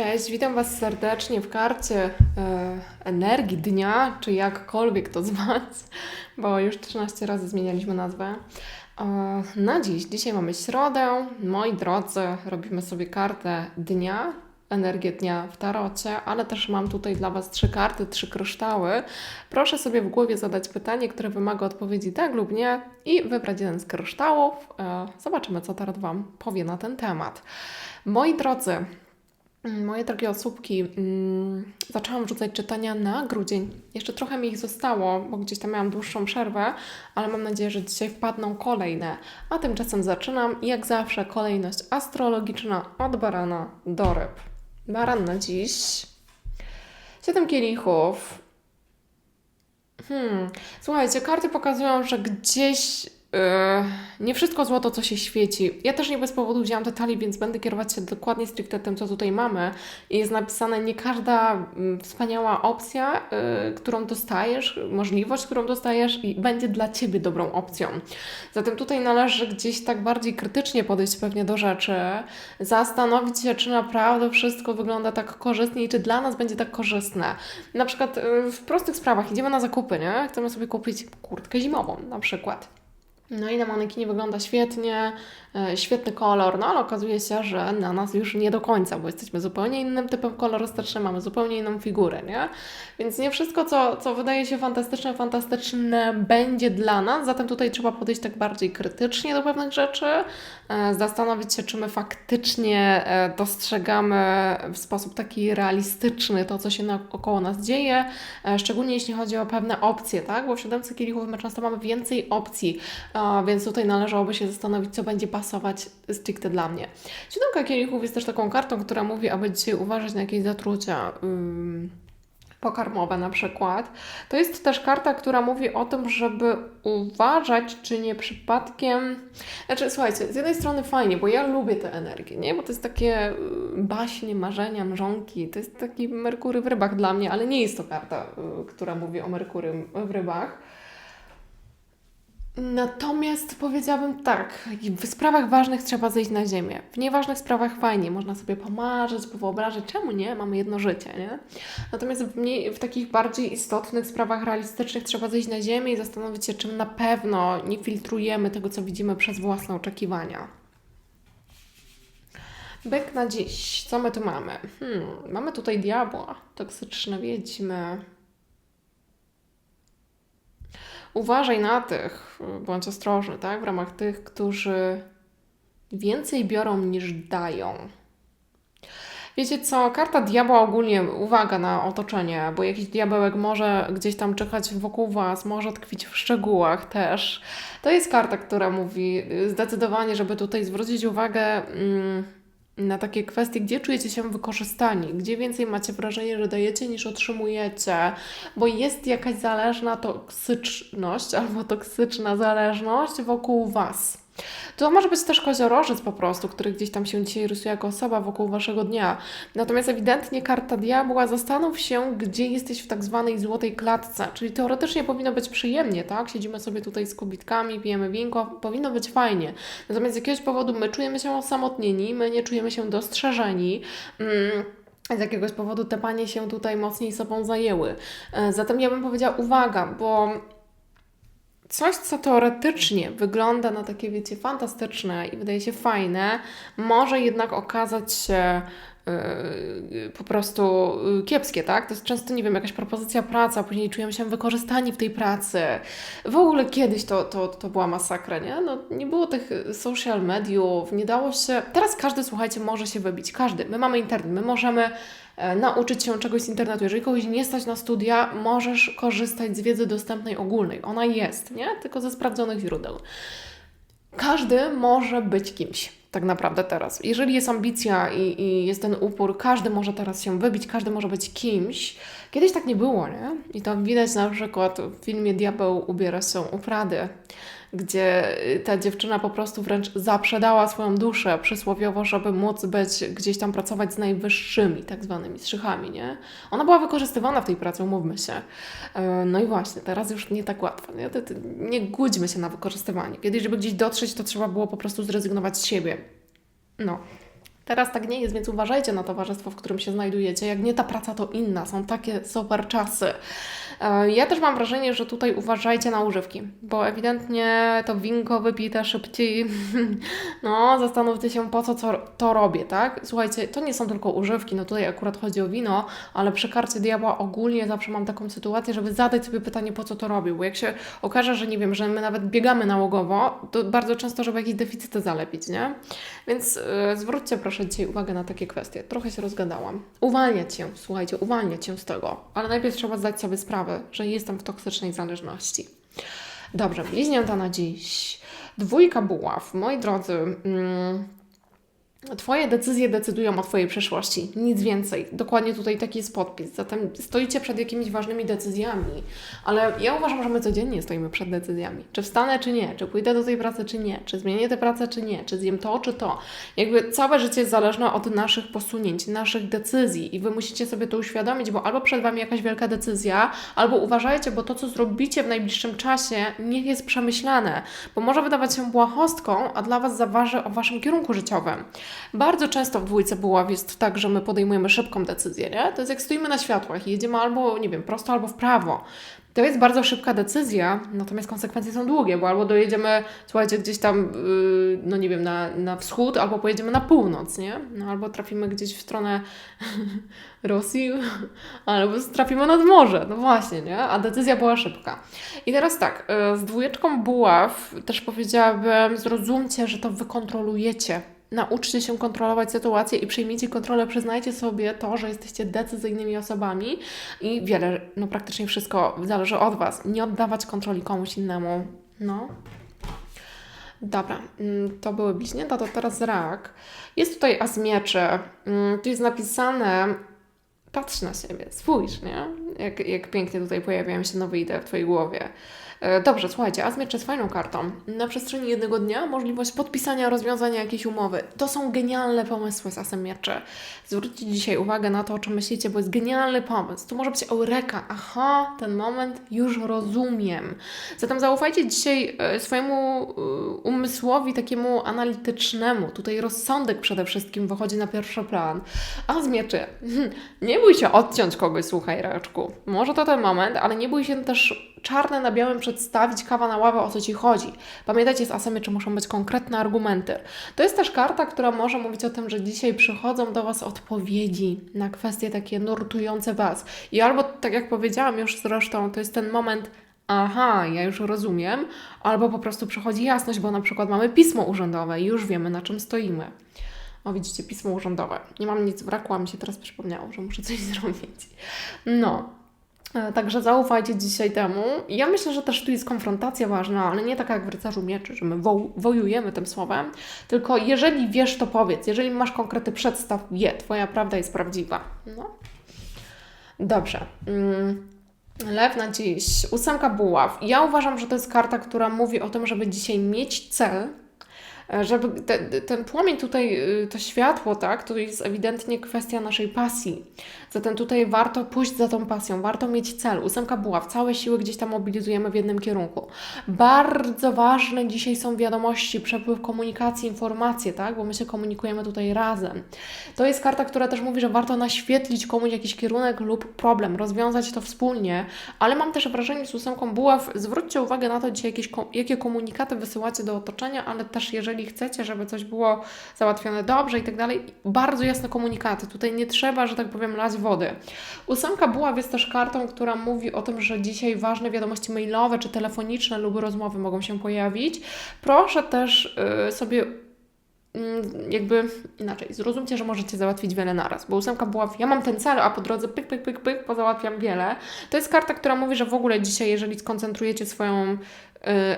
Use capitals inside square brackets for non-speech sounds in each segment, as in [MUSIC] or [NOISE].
Cześć, witam Was serdecznie w karcie e, energii dnia, czy jakkolwiek to [LAUGHS] zwać, bo już 13 razy zmienialiśmy nazwę. E, na dziś, dzisiaj mamy środę. Moi drodzy, robimy sobie kartę dnia, energię dnia w tarocie, ale też mam tutaj dla Was trzy karty, trzy kryształy. Proszę sobie w głowie zadać pytanie, które wymaga odpowiedzi tak lub nie i wybrać jeden z kryształów. E, zobaczymy, co tarot Wam powie na ten temat. Moi drodzy, Moje drogie osóbki, mm, zaczęłam wrzucać czytania na grudzień. Jeszcze trochę mi ich zostało, bo gdzieś tam miałam dłuższą przerwę, ale mam nadzieję, że dzisiaj wpadną kolejne. A tymczasem zaczynam jak zawsze kolejność astrologiczna od barana do ryb. Baran na dziś. Siedem kielichów. Hmm. Słuchajcie, karty pokazują, że gdzieś nie wszystko złoto, co się świeci. Ja też nie bez powodu wzięłam te talii, więc będę kierować się dokładnie stricte tym, co tutaj mamy. I jest napisane, nie każda mm, wspaniała opcja, yy, którą dostajesz, możliwość, którą dostajesz będzie dla Ciebie dobrą opcją. Zatem tutaj należy gdzieś tak bardziej krytycznie podejść pewnie do rzeczy, zastanowić się, czy naprawdę wszystko wygląda tak korzystnie i czy dla nas będzie tak korzystne. Na przykład yy, w prostych sprawach idziemy na zakupy, nie? Chcemy sobie kupić kurtkę zimową na przykład. No i na manekinie wygląda świetnie, świetny kolor, no ale okazuje się, że na nas już nie do końca, bo jesteśmy zupełnie innym typem kolorystycznym, mamy zupełnie inną figurę, nie? Więc nie wszystko, co, co wydaje się fantastyczne, fantastyczne będzie dla nas, zatem tutaj trzeba podejść tak bardziej krytycznie do pewnych rzeczy, e, zastanowić się, czy my faktycznie e, dostrzegamy w sposób taki realistyczny to, co się naokoło nas dzieje, szczególnie jeśli chodzi o pewne opcje, tak? Bo w siódemce kielichów my często mamy więcej opcji, więc tutaj należałoby się zastanowić, co będzie pasować stricte dla mnie. Siódemka kielichów jest też taką kartą, która mówi, aby dzisiaj uważać na jakieś zatrucia. Ym, pokarmowe na przykład. To jest też karta, która mówi o tym, żeby uważać, czy nie przypadkiem. Znaczy, słuchajcie, z jednej strony fajnie, bo ja lubię tę energię, nie? Bo to jest takie baśnie, marzenia, mrzonki. To jest taki Merkury w rybach dla mnie, ale nie jest to karta, y, która mówi o Merkury w rybach. Natomiast powiedziałabym tak, w sprawach ważnych trzeba zejść na ziemię. W nieważnych sprawach fajnie, można sobie pomarzyć, powyobrazić, czemu nie? Mamy jedno życie, nie? Natomiast w, mniej, w takich bardziej istotnych sprawach realistycznych trzeba zejść na ziemię i zastanowić się, czym na pewno nie filtrujemy tego, co widzimy przez własne oczekiwania. Byk na dziś. Co my tu mamy? Hmm, mamy tutaj diabła, toksyczne wiedźmy, uważaj na tych, bądź ostrożny, tak? W ramach tych, którzy więcej biorą niż dają. Wiecie co, karta diabła ogólnie, uwaga na otoczenie, bo jakiś diabełek może gdzieś tam czekać wokół Was, może tkwić w szczegółach też. To jest karta, która mówi zdecydowanie, żeby tutaj zwrócić uwagę. Mm, na takie kwestie, gdzie czujecie się wykorzystani, gdzie więcej macie wrażenie, że dajecie niż otrzymujecie, bo jest jakaś zależna toksyczność albo toksyczna zależność wokół Was. To może być też koziorożec po prostu, który gdzieś tam się dzisiaj rysuje jako osoba wokół waszego dnia. Natomiast ewidentnie karta diabła, zastanów się, gdzie jesteś w tak zwanej złotej klatce. Czyli teoretycznie powinno być przyjemnie, tak? Siedzimy sobie tutaj z kobitkami, pijemy winko, powinno być fajnie. Natomiast z jakiegoś powodu my czujemy się osamotnieni, my nie czujemy się dostrzeżeni. Mm z jakiegoś powodu te panie się tutaj mocniej sobą zajęły. E, zatem ja bym powiedziała, uwaga, bo coś, co teoretycznie wygląda na takie, wiecie, fantastyczne i wydaje się fajne, może jednak okazać się yy, po prostu yy, kiepskie, tak? To jest często, nie wiem, jakaś propozycja pracy, a później czujemy się wykorzystani w tej pracy. W ogóle kiedyś to, to, to była masakra, nie? No, nie było tych social mediów, nie dało się... Teraz każdy, słuchajcie, może się wybić, każdy. My mamy internet, my możemy nauczyć się czegoś z internetu. Jeżeli kogoś nie stać na studia, możesz korzystać z wiedzy dostępnej ogólnej. Ona jest, nie? Tylko ze sprawdzonych źródeł. Każdy może być kimś, tak naprawdę teraz. Jeżeli jest ambicja i, i jest ten upór, każdy może teraz się wybić, każdy może być kimś. Kiedyś tak nie było, nie? I to widać na przykład w filmie Diabeł ubiera się u Prady gdzie y, ta dziewczyna po prostu wręcz zaprzedała swoją duszę przysłowiowo, żeby móc być gdzieś tam pracować z najwyższymi, tak zwanymi strzychami, nie? Ona była wykorzystywana w tej pracy, umówmy się. E, no i właśnie, teraz już nie tak łatwo, nie? Nie gódźmy się na wykorzystywanie. Kiedyś, żeby gdzieś dotrzeć, to trzeba było po prostu zrezygnować z siebie. No, Teraz tak nie jest, więc uważajcie na towarzystwo, w którym się znajdujecie. Jak nie ta praca, to inna. Są takie super czasy. E, Ja też mam wrażenie, że tutaj uważajcie na używki, bo ewidentnie to winko wypite szybciej. [LAUGHS] No, zastanówcie się, po co to robię, tak? Słuchajcie, to nie są tylko używki, no tutaj akurat chodzi o wino, ale przy karcie diabła ogólnie zawsze mam taką sytuację, żeby zadać sobie pytanie, po co to robię, bo jak się okaże, że nie wiem, że my nawet biegamy nałogowo, to bardzo często, żeby jakieś deficyty zalepić, nie? Więc yy, zwróćcie proszę dzisiaj uwagę na takie kwestie. Trochę się rozgadałam. Uwalniać się, słuchajcie, uwalniać się z tego, ale najpierw trzeba zdać sobie sprawę, że jestem w toksycznej zależności. Dobrze, bliźnięta na dziś. Dwójka buław. Moi drodzy, mm, Twoje decyzje decydują o Twojej przyszłości, nic więcej. Dokładnie tutaj taki jest podpis. Zatem stoicie przed jakimiś ważnymi decyzjami, ale ja uważam, że my codziennie stoimy przed decyzjami. Czy wstanę, czy nie, czy pójdę do tej pracy, czy nie, czy zmienię tę pracę, czy nie, czy zjem to, czy to. Jakby całe życie jest zależne od naszych posunięć, naszych decyzji i Wy musicie sobie to uświadomić, bo albo przed Wami jakaś wielka decyzja, albo uważajcie, bo to, co zrobicie w najbliższym czasie, niech jest przemyślane, bo może wydawać się błahostką, a dla Was zaważy o Waszym kierunku życiowym. Bardzo często w dwójce buław jest tak, że my podejmujemy szybką decyzję, nie? To jest jak stoimy na światłach i jedziemy albo, nie wiem, prosto albo w prawo. To jest bardzo szybka decyzja, natomiast konsekwencje są długie, bo albo dojedziemy, słuchajcie, gdzieś tam, yy, no nie wiem, na, na wschód, albo pojedziemy na północ, nie? No albo trafimy gdzieś w stronę [LAUGHS] Rosji, [LAUGHS] albo trafimy nad morze, no właśnie, nie? A decyzja była szybka. I teraz tak, yy, z dwójeczką buław też powiedziałabym, zrozumcie, że to wy kontrolujecie nauczcie się kontrolować sytuację i przyjmijcie kontrolę, przyznajcie sobie to, że jesteście decyzyjnymi osobami i wiele, no praktycznie wszystko zależy od Was. Nie oddawać kontroli komuś innemu. No. Dobra, mm, to były bliźnięta, to teraz rak. Jest tutaj as mieczy. Mm, Tu jest napisane patrz na siebie, spójrz, nie? Jak, jak pięknie tutaj pojawiają się nowe idee w Twojej głowie. E, Dobrze, słuchajcie, Azmiecz jest fajną kartą. Na przestrzeni jednego dnia możliwość podpisania, rozwiązania jakiejś umowy. To są genialne pomysły z Asem Mieczy. Zwróćcie dzisiaj uwagę na to, o czym myślicie, bo jest genialny pomysł. To może być eureka. Aha, ten moment już rozumiem. Zatem zaufajcie dzisiaj e, swojemu e, umysłowi takiemu analitycznemu. Tutaj rozsądek przede wszystkim wychodzi na pierwszy plan. A z mieczy, [LAUGHS] nie bój się odciąć kogoś, słuchaj, Raczku. Może to ten moment, ale nie bój się też czarne na białym przedstawić kawa na ławę, o co Ci chodzi. Pamiętajcie, z asami, czy muszą być konkretne argumenty. To jest też karta, która może mówić o tym, że dzisiaj przychodzą do Was odpowiedzi na kwestie takie nurtujące Was. I albo, tak jak powiedziałam już zresztą, to jest ten moment, aha, ja już rozumiem, albo po prostu przychodzi jasność, bo na przykład mamy pismo urzędowe i już wiemy, na czym stoimy. O, widzicie, pismo urzędowe. Nie mam nic a mi się teraz przypomniało, że muszę coś [LAUGHS] zrobić. No. E, Także zaufajcie dzisiaj temu. Ja myślę, że też tu jest konfrontacja ważna, ale nie taka jak w rycerzu mieczy, że my wo- wojujemy tym słowem, tylko jeżeli wiesz, to powiedz. Jeżeli masz konkrety, przedstaw je. Twoja prawda jest prawdziwa. No. Dobrze. Mm. Lew na dziś. Ósemka buław. Ja uważam, że to jest karta, która mówi o tym, żeby dzisiaj mieć cel, żeby te, ten płomień tutaj, y, to światło, tak, to jest ewidentnie kwestia naszej pasji. Zatem tutaj warto pójść za tą pasją, warto mieć cel. Ósemka buław, całe siły gdzieś tam mobilizujemy w jednym kierunku. Bardzo ważne dzisiaj są wiadomości, przepływ komunikacji, informacje, tak, bo my się komunikujemy tutaj razem. To jest karta, która też mówi, że warto naświetlić komuś jakiś kierunek lub problem, rozwiązać to wspólnie, ale mam też wrażenie z ósemką buław, zwróćcie uwagę na to dzisiaj, jakieś, jakie komunikaty wysyłacie do otoczenia, ale też jeżeli chcecie, żeby coś było załatwione dobrze i tak dalej, bardzo jasne komunikaty. Tutaj nie trzeba, że tak powiem, lać wody. Ósemka buław jest też kartą, która mówi o tym, że dzisiaj ważne wiadomości mailowe czy telefoniczne lub rozmowy mogą się pojawić. Proszę też y, sobie jakby inaczej, zrozumcie, że możecie załatwić wiele naraz, bo ósemka była, ja mam ten cel, a po drodze pyk, pyk, pyk, pyk, pozałatwiam wiele. To jest karta, która mówi, że w ogóle dzisiaj, jeżeli skoncentrujecie swoją y,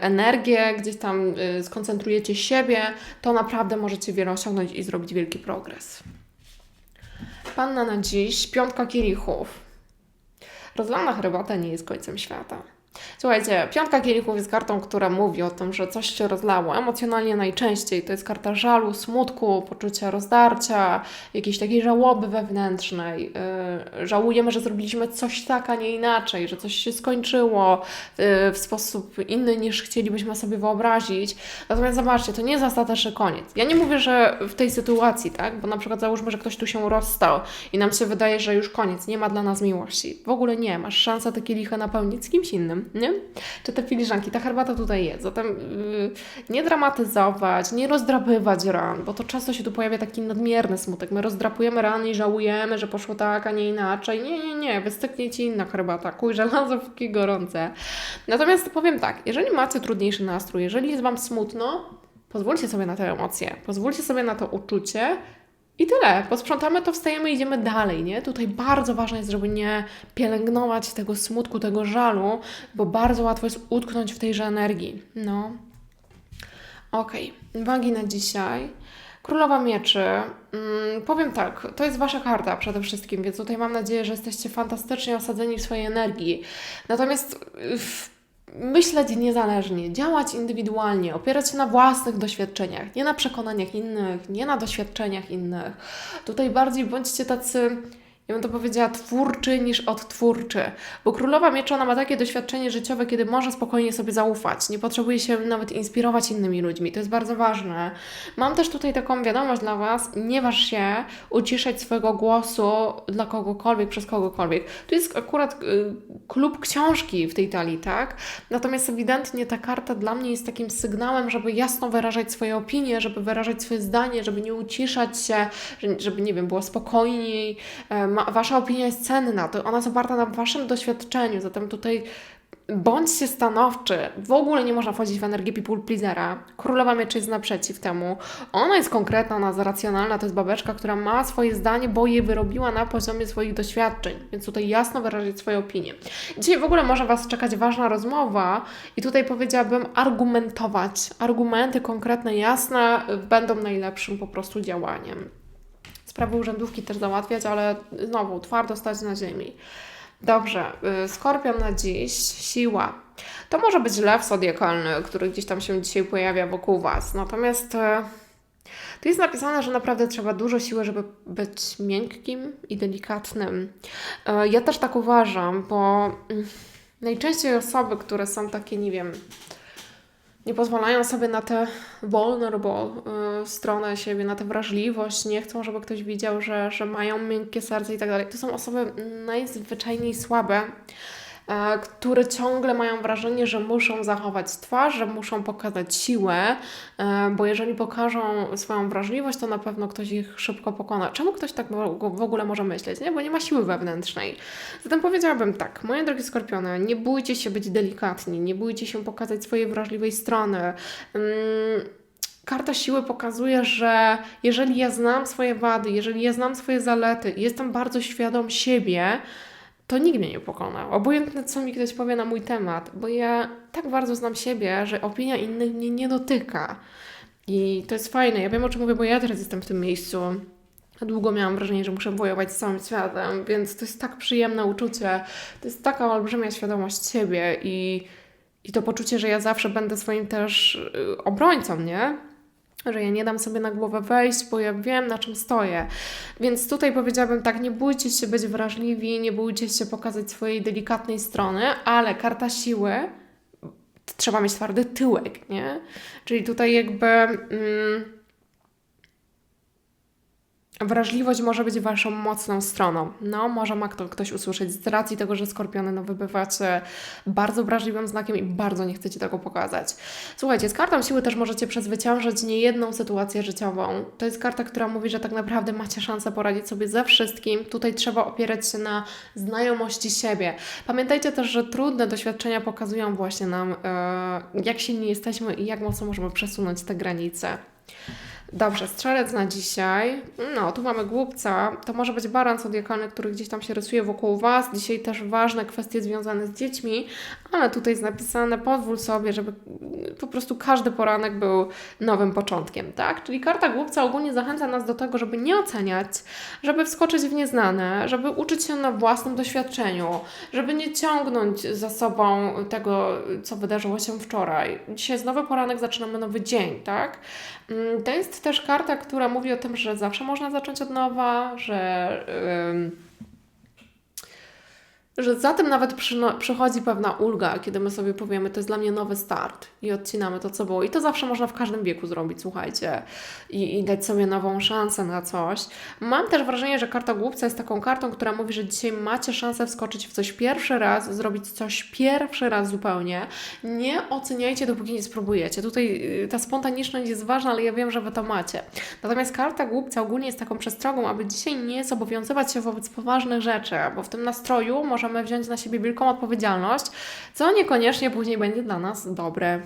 energię, gdzieś tam y, skoncentrujecie siebie, to naprawdę możecie wiele osiągnąć i zrobić wielki progres. Panna na dziś, piątka kielichów. Rozlana herbata nie jest końcem świata. Słuchajcie, piątka kielichów jest kartą, która mówi o tym, że coś się rozlało. Emocjonalnie najczęściej to jest karta żalu, smutku, poczucia rozdarcia, jakiejś takiej żałoby wewnętrznej. Yy, żałujemy, że zrobiliśmy coś tak, a nie inaczej, że coś się skończyło yy, w sposób inny niż chcielibyśmy sobie wyobrazić. Natomiast zobaczcie, to nie jest ostateczny koniec. Ja nie mówię, że w tej sytuacji, tak? Bo na przykład załóżmy, że ktoś tu się rozstał i nam się wydaje, że już koniec, nie ma dla nas miłości. W ogóle nie, masz szansę te kielichy napełnić z kimś innym, nie? Czy te filiżanki, ta herbata tutaj jest. Zatem yy, nie dramatyzować, nie rozdrapywać ran, bo to często się tu pojawia taki nadmierny smutek. My rozdrapujemy rany i żałujemy, że poszło tak, a nie inaczej. Nie, nie, nie, wystyknie Ci inna herbata, kuj żelazo, póki gorące. Natomiast powiem tak, jeżeli macie trudniejszy nastrój, jeżeli jest Wam smutno, pozwólcie sobie na te emocje, pozwólcie sobie na to uczucie, i tyle. Posprzątamy to, wstajemy i idziemy dalej, nie? Tutaj bardzo ważne jest, żeby nie pielęgnować tego smutku, tego żalu, bo bardzo łatwo jest utknąć w tejże energii. No. Okej. Okay. Wagi na dzisiaj. Królowa Mieczy. Hmm, powiem tak, to jest Wasza karta przede wszystkim, więc tutaj mam nadzieję, że jesteście fantastycznie osadzeni w swojej energii. Natomiast w myśleć niezależnie, działać indywidualnie, opierać się na własnych doświadczeniach, nie na przekonaniach innych, nie na doświadczeniach innych. Tutaj bardziej bądźcie tacy ja bym to powiedziała, twórczy niż odtwórczy. Bo królowa miecza ona ma takie doświadczenie życiowe, kiedy może spokojnie sobie zaufać. Nie potrzebuje się nawet inspirować innymi ludźmi. To jest bardzo ważne. Mam też tutaj taką wiadomość dla Was. Nie waż się uciszać swojego głosu dla kogokolwiek, przez kogokolwiek. Tu jest akurat y, klub książki w tej talii, tak? Natomiast ewidentnie ta karta dla mnie jest takim sygnałem, żeby jasno wyrażać swoje opinie, żeby wyrażać swoje zdanie, żeby nie uciszać się, żeby, nie wiem, było spokojniej, Wasza opinia jest cenna, to ona jest oparta na Waszym doświadczeniu, zatem tutaj bądźcie stanowczy. W ogóle nie można wchodzić w energię people pleasera. Królowa mieczy jest naprzeciw temu. Ona jest konkretna, ona jest racjonalna, to jest babeczka, która ma swoje zdanie, bo je wyrobiła na poziomie swoich doświadczeń, więc tutaj jasno wyrazić swoje opinie. Dzisiaj w ogóle może Was czekać ważna rozmowa i tutaj powiedziałabym argumentować. Argumenty konkretne, jasne będą najlepszym po prostu działaniem sprawy urzędówki też załatwiać, ale znowu twardo stać na ziemi. Dobrze, y, skorpion na dziś, siła. To może być lew zodiakalny, który gdzieś tam się dzisiaj pojawia wokół Was. Natomiast y, tu jest napisane, że naprawdę trzeba dużo siły, żeby być miękkim i delikatnym. Y, ja też tak uważam, bo mm, najczęściej osoby, które są takie, nie wiem, nie pozwalają sobie na tę vulnerable y, stronę siebie, na tę wrażliwość, nie chcą, żeby ktoś widział, że, że mają miękkie serce i tak dalej. To są osoby najzwyczajniej słabe, które ciągle mają wrażenie, że muszą zachować twarz, że muszą pokazać siłę, e, bo jeżeli pokażą swoją wrażliwość, to na pewno ktoś ich szybko pokona. Czemu ktoś tak w ogóle może myśleć? Nie? Bo nie ma siły wewnętrznej. Zatem powiedziałabym tak, moje drogie skorpiony, nie bójcie się być delikatni, nie bójcie się pokazać swojej wrażliwej strony. Mm, karta siły pokazuje, że jeżeli ja znam swoje wady, jeżeli ja znam swoje zalety jestem bardzo świadom siebie, to nikt mnie nie pokona. Obojętne, co mi ktoś powie na mój temat, bo ja tak bardzo znam siebie, że opinia innych mnie nie dotyka. I to jest fajne. Ja wiem, o czym mówię, bo ja teraz jestem w tym miejscu. Długo miałam wrażenie, że muszę wojować z całym światem, więc to jest tak przyjemne uczucie. To jest taka olbrzymia świadomość siebie i, i to poczucie, że ja zawsze będę swoim też y, obrońcą, nie? Że ja nie dam sobie na głowę wejść, bo ja wiem, na czym stoję. Więc tutaj powiedziałabym tak, nie bójcie się być wrażliwi, nie bójcie się pokazać swojej delikatnej strony, ale karta siły trzeba mieć twardy tyłek, nie? Czyli tutaj jakby... Mm, Wrażliwość może być Waszą mocną stroną. No, może ma kto, ktoś usłyszeć z racji tego, że skorpiony no, wybywacie bardzo wrażliwym znakiem i bardzo nie chcecie tego pokazać. Słuchajcie, z kartą siły też możecie przezwyciężyć niejedną sytuację życiową. To jest karta, która mówi, że tak naprawdę macie szansę poradzić sobie ze wszystkim. Tutaj trzeba opierać się na znajomości siebie. Pamiętajcie też, że trudne doświadczenia pokazują właśnie nam, yy, jak silni jesteśmy i jak mocno możemy przesunąć te granice. Dobrze, strzelec na dzisiaj. No, tu mamy głupca. To może być baran zodiakalny, który gdzieś tam się rysuje wokół Was. Dzisiaj też ważne kwestie związane z dziećmi, ale tutaj jest napisane, pozwól sobie, żeby po prostu każdy poranek był nowym początkiem, tak? Czyli karta głupca ogólnie zachęca nas do tego, żeby nie oceniać, żeby wskoczyć w nieznane, żeby uczyć się na własnym doświadczeniu, żeby nie ciągnąć za sobą tego, co wydarzyło się wczoraj. Dzisiaj jest nowy poranek, zaczynamy nowy dzień, tak? Mm, To jest też karta, która mówi o tym, że zawsze można zacząć od nowa, że. ym, że za tym nawet przychodzi pewna ulga, kiedy my sobie powiemy, to jest dla mnie nowy start i odcinamy to, co było. I to zawsze można w każdym wieku zrobić, słuchajcie, i, i dać sobie nową szansę na coś. Mam też wrażenie, że karta głupca jest taką kartą, która mówi, że dzisiaj macie szansę wskoczyć w coś pierwszy raz, zrobić coś pierwszy raz zupełnie. Nie oceniajcie, dopóki nie spróbujecie. Tutaj y, ta spontaniczność jest ważna, ale ja wiem, że Wy to macie. Natomiast karta głupca ogólnie jest taką przestrogą, aby dzisiaj nie zobowiązywać się wobec poważnych rzeczy, bo w tym nastroju możemy wziąć na siebie wielką odpowiedzialność, co niekoniecznie później będzie dla nas dobre.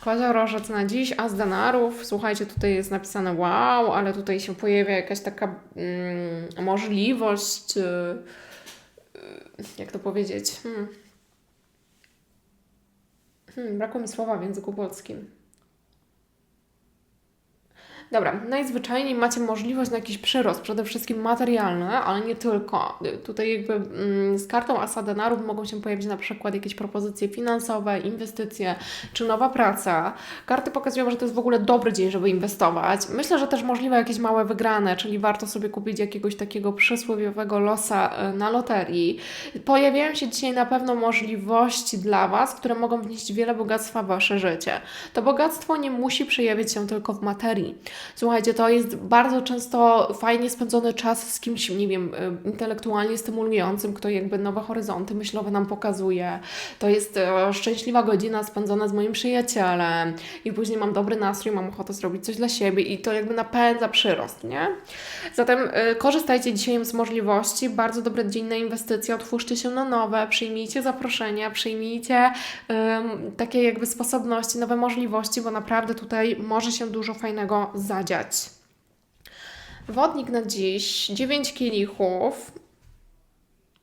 Koziorożec na dziś, as denarów. Słuchajcie, tutaj jest napisane wow, ale tutaj się pojawia jakaś taka mm, możliwość, y, y, jak to powiedzieć, hmm. Hmm, brakło mi słowa w języku polskim. Dobra, najzwyczajniej macie możliwość na jakiś przyrost, przede wszystkim materialny, ale nie tylko. Tutaj jakby mm, z kartą Asa Denarów mogą się pojawić na przykład jakieś propozycje finansowe, inwestycje czy nowa praca. Karty pokazują, że to jest w ogóle dobry dzień, żeby inwestować. Myślę, że też możliwe jakieś małe wygrane, czyli warto sobie kupić jakiegoś takiego przysłowiowego losa y, na loterii. Pojawiają się dzisiaj na pewno możliwości dla Was, które mogą wnieść wiele bogactwa w Wasze życie. To bogactwo nie musi przejawiać się tylko w materii. Słuchajcie, to jest bardzo często fajnie spędzony czas z kimś, nie wiem, y, intelektualnie stymulującym, kto jakby nowe horyzonty myślowe nam pokazuje. To jest e, szczęśliwa godzina spędzona z moim przyjacielem i później mam dobry nastrój, mam ochotę zrobić coś dla siebie i to jakby napędza przyrost, nie? Zatem y, korzystajcie dzisiaj z możliwości, bardzo dobry dzień na inwestycje, otwórzcie się na nowe, przyjmijcie zaproszenia, przyjmijcie ym, takie jakby sposobności, nowe możliwości, bo naprawdę tutaj może się dużo fajnego zadziać. Wodnik na dziś, 9 kielichów.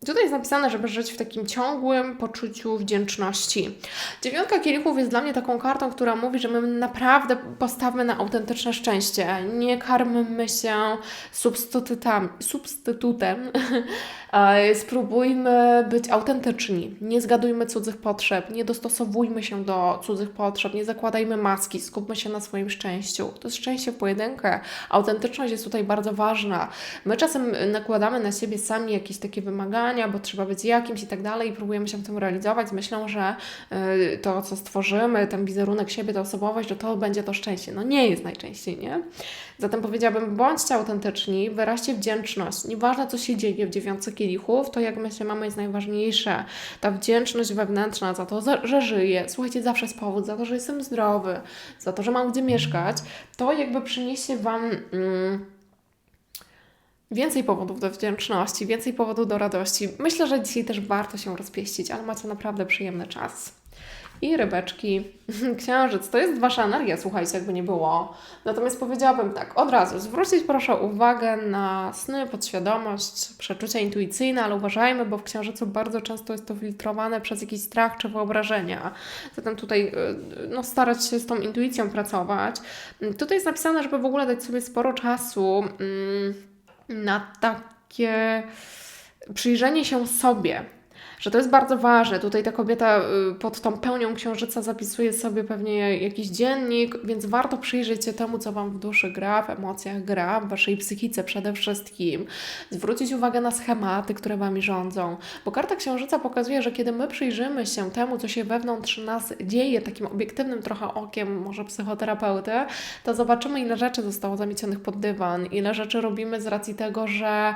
Tutaj jest napisane, żeby żyć w takim ciągłym poczuciu wdzięczności. Dziewiątka kielichów jest dla mnie taką kartą, która mówi, że my naprawdę postawmy na autentyczne szczęście. Nie karmmy się substytutem, substytutem. [LAUGHS] E, Spróbujmy być autentyczni. Nie zgadujmy cudzych potrzeb, nie dostosowujmy się do cudzych potrzeb, nie zakładajmy maski, skupmy się na swoim szczęściu. To jest szczęście w pojedynkę. Autentyczność jest tutaj bardzo ważna. My czasem nakładamy na siebie sami jakieś takie wymagania, bo trzeba być jakimś i tak dalej i próbujemy się w tym realizować. Myślę, że y, to, co stworzymy, ten wizerunek siebie, ta osobowość, że to będzie to szczęście. No nie jest najczęściej, nie? Zatem powiedziałabym, bądźcie autentyczni, wyraźcie wdzięczność. Nieważne, co się dzieje w dziewiątce kielichów, to jak my się mamy jest najważniejsze. Ta wdzięczność wewnętrzna za to, że żyję. Słuchajcie, zawsze jest powód za to, że jestem zdrowy, za to, że mam gdzie mieszkać. To jakby przyniesie Wam... Mm, Więcej powodów do wdzięczności, więcej powodów do radości. Myślę, że dzisiaj też warto się rozpieścić, ale macie naprawdę przyjemny czas. I rybeczki, [LAUGHS] księżyc, to jest Wasza energia, słuchajcie, jakby nie było. Natomiast powiedziałabym tak, od razu, zwrócić proszę uwagę na sny, podświadomość, przeczucia intuicyjne, ale uważajmy, bo w księżycu bardzo często jest to filtrowane przez jakiś strach czy wyobrażenia. Zatem tutaj y, no, starać się z tą intuicją pracować. Tutaj jest napisane, żeby w ogóle dać sobie sporo czasu mm, na takie przyjrzenie się sobie, że to jest bardzo ważne. Tutaj ta kobieta y, pod tą pełnią księżyca zapisuje sobie pewnie jakiś dziennik, więc warto przyjrzeć się temu, co Wam w duszy gra, w emocjach gra, w Waszej psychice przede wszystkim. Zwrócić uwagę na schematy, które Wami rządzą, bo karta księżyca pokazuje, że kiedy my przyjrzymy się temu, co się wewnątrz nas dzieje, takim obiektywnym trochę okiem, może psychoterapeuty, to zobaczymy, ile rzeczy zostało zamiecionych pod dywan, ile rzeczy robimy z racji tego, że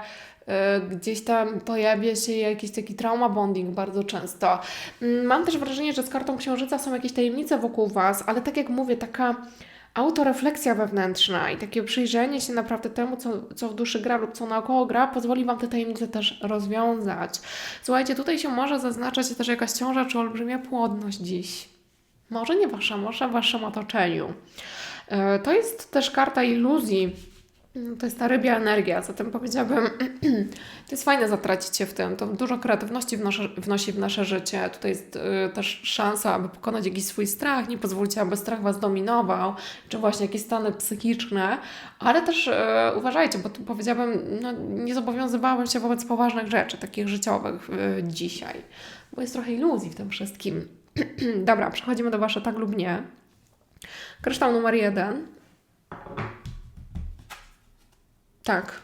gdzieś tam pojawia się jakiś taki trauma bonding bardzo często. Mm, Mam też wrażenie, że z kartą księżyca są jakieś tajemnice wokół Was, ale tak jak mówię, taka autorefleksja wewnętrzna i takie przyjrzenie się naprawdę temu, co, co w duszy gra lub co naokoło gra, pozwoli Wam te tajemnice też rozwiązać. Słuchajcie, tutaj się może zaznaczać też jakaś ciąża czy olbrzymia płodność dziś. Może nie Wasza, może w Waszym otoczeniu. E, To jest też karta iluzji. Mm, To jest ta rybia energia, zatem powiedziałabym, [CLEARS THROAT] to jest fajne zatracić się w tym. To dużo kreatywności wnosi, wnosi w nasze życie. Tutaj jest y, też szansa, aby pokonać jakiś swój strach. Nie pozwólcie, aby strach Was dominował, czy właśnie jakieś stany psychiczne. Ale też y, uważajcie, bo tu powiedziałabym, no, nie zobowiązywałabym się wobec poważnych rzeczy, takich życiowych y, dzisiaj. Bo jest trochę iluzji w tym wszystkim. [CLEARS THROAT] Dobra, przechodzimy do Wasze tak lub nie. Kryształ numer jeden. Tak.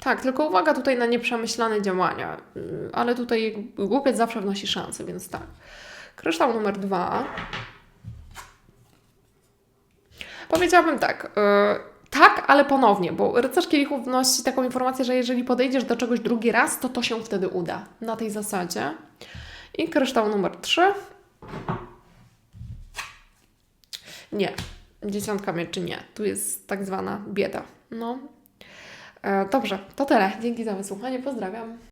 Tak, tylko uwaga tutaj na nieprzemyślane działania. Yy, Ale tutaj głupiec zawsze wnosi szansę, więc tak. Kryształ numer dwa. Powiedziałabym tak. yy, tak, ale ponownie, bo rycerz kielichów wnosi taką informację, że jeżeli podejdziesz do czegoś drugi raz, to to się wtedy uda. Na tej zasadzie. I kryształ numer trzy. Nie. Dziesiątka mieczy nie. Tu jest tak zwana bieda. No. E, dobrze, to tyle. Dzięki za wysłuchanie. Pozdrawiam.